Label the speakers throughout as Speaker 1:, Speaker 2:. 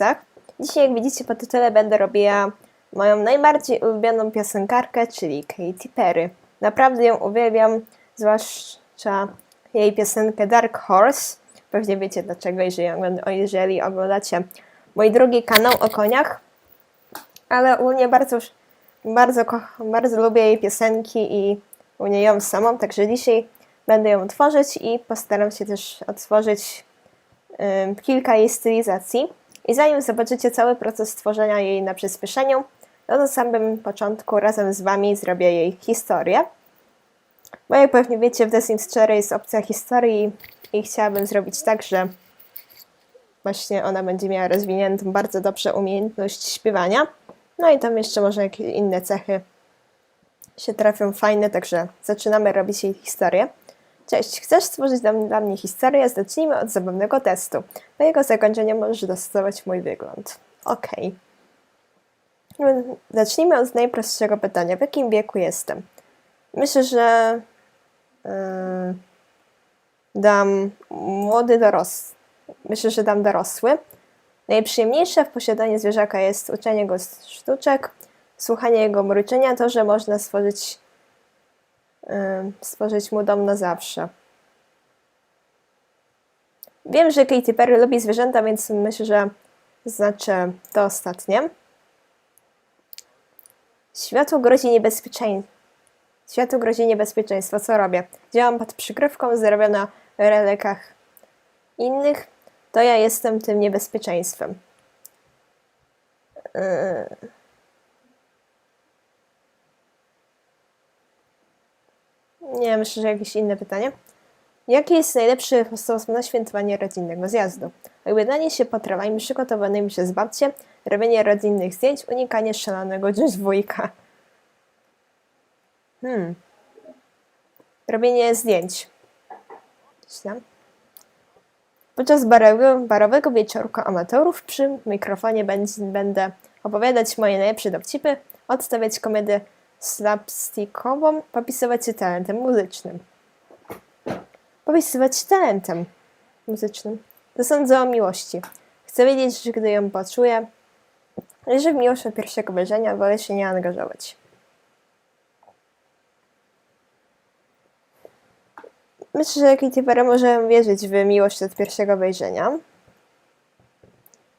Speaker 1: Remixach. Dzisiaj, jak widzicie po tytule, będę robiła moją najbardziej ulubioną piosenkarkę, czyli Katy Perry. Naprawdę ją uwielbiam, zwłaszcza jej piosenkę Dark Horse. Pewnie wiecie dlaczego, jeżeli, jeżeli oglądacie mój drugi kanał o koniach. Ale ogólnie bardzo, bardzo, bardzo lubię jej piosenki i ogólnie ją samą, także dzisiaj będę ją tworzyć i postaram się też otworzyć ym, kilka jej stylizacji. I zanim zobaczycie cały proces tworzenia jej na przyspieszeniu, to na samym początku razem z Wami zrobię jej historię. Bo jak pewnie wiecie, w The Sims 4 jest opcja historii i chciałabym zrobić tak, że właśnie ona będzie miała rozwiniętą bardzo dobrze umiejętność śpiewania. No i tam jeszcze może jakieś inne cechy się trafią fajne, także zaczynamy robić jej historię. Cześć, chcesz stworzyć dla, dla mnie historię? Zacznijmy od zabawnego testu. Po jego zakończeniu możesz dostosować mój wygląd. Ok. Zacznijmy od najprostszego pytania. W jakim wieku jestem? Myślę, że yy, dam młody dorosły. Myślę, że dam dorosły. Najprzyjemniejsze w posiadaniu zwierzaka jest uczenie go sztuczek, słuchanie jego mruczenia, to, że można stworzyć, stworzyć mu dom na zawsze. Wiem, że Katy Perry lubi zwierzęta, więc myślę, że znaczę to ostatnie. Światło grozi niebezpieczeństwo. Światu grozi niebezpieczeństwo. Co robię? Działam pod przykrywką, zarobię na relekach innych, to ja jestem tym niebezpieczeństwem. Yy. Nie, myślę, że jakieś inne pytanie. Jaki jest najlepszy sposób na świętowanie rodzinnego zjazdu? Obiadanie się potrawami przygotowanymi przez babcię, robienie rodzinnych zdjęć, unikanie szalonego dwójka. Hmm. Robienie zdjęć. Źle. Podczas barowego, barowego wieczorku amatorów przy mikrofonie będzie, będę opowiadać moje najlepsze dowcipy, odstawiać komedię slapstickową, popisywać się talentem muzycznym. Popisywać się talentem muzycznym. To sądzę o miłości. Chcę wiedzieć, że gdy ją poczuję, że w miłość od pierwszego wejrzenia wolę się nie angażować. Myślę, że Katy Perry może wierzyć w miłość od pierwszego wejrzenia.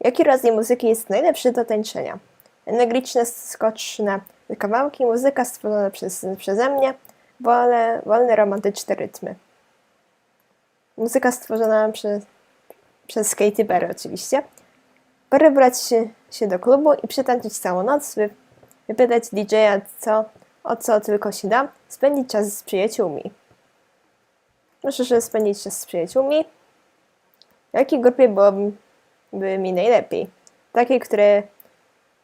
Speaker 1: Jaki rodzaj muzyki jest najlepszy do tańczenia? Energiczne, skoczne kawałki, muzyka stworzona przez, przeze mnie, wolne, wolne, romantyczne rytmy. Muzyka stworzona przez, przez Katy Perry oczywiście. Brać się, się do klubu i przytańczyć całą noc, wy, wypytać DJ-a co, o co tylko się da, spędzić czas z przyjaciółmi. Myślę, że spędzić czas z przyjaciółmi. W jakiej grupie byłoby mi najlepiej? Takiej, które,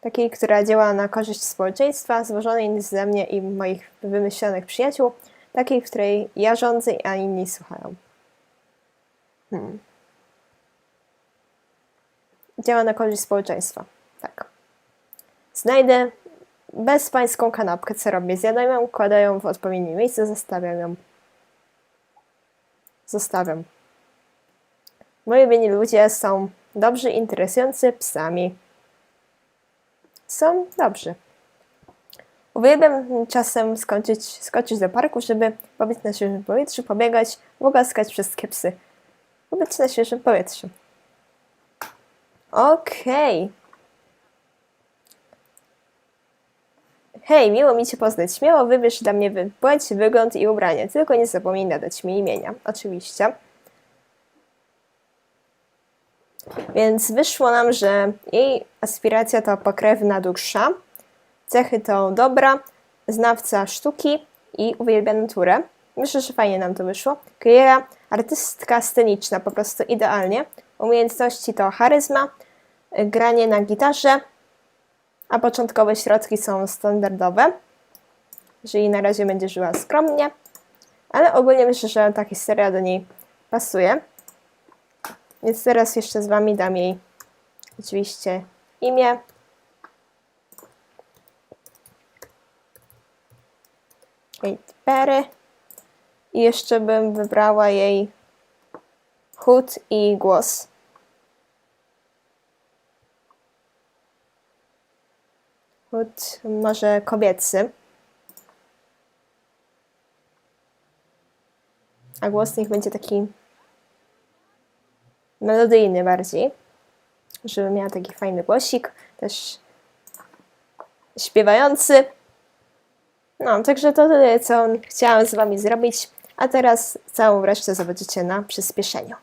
Speaker 1: takiej, która działa na korzyść społeczeństwa, złożonej ze mnie i moich wymyślonych przyjaciół. Takiej, w której ja rządzę, a inni słuchają. Hmm. Działa na korzyść społeczeństwa. Tak. Znajdę bezpańską kanapkę, co robię? Zjadam ją, kładę ją w odpowiednim miejscu, zostawiam ją zostawiam. Moi ulubieni ludzie są dobrzy, interesujący psami. Są dobrzy. Uwielbiam czasem skończyć, skoczyć do parku, żeby pobyć na świeżym powietrzu, pobiegać, łogaskać wszystkie psy. Pobyć na świeżym powietrzu. Okej. Okay. Hej, miło mi Cię poznać. Śmiało wybierz dla mnie płeć, wygląd i ubranie. Tylko nie zapomnij nadać mi imienia. Oczywiście. Więc wyszło nam, że jej aspiracja to pokrewna dusza, cechy to dobra, znawca sztuki i uwielbia naturę. Myślę, że fajnie nam to wyszło. Kariera artystka sceniczna, po prostu idealnie. Umiejętności to charyzma, granie na gitarze, a początkowe środki są standardowe, czyli na razie będzie żyła skromnie, ale ogólnie myślę, że ta historia do niej pasuje. Więc teraz jeszcze z Wami dam jej oczywiście imię. Kate Perry. I jeszcze bym wybrała jej chód i głos. Chód może kobiecy. A głos niech będzie taki melodyjny bardziej. Żeby miała taki fajny głosik. Też śpiewający. No, także to tyle, co chciałam z Wami zrobić. A teraz całą resztę zobaczycie na przyspieszeniu.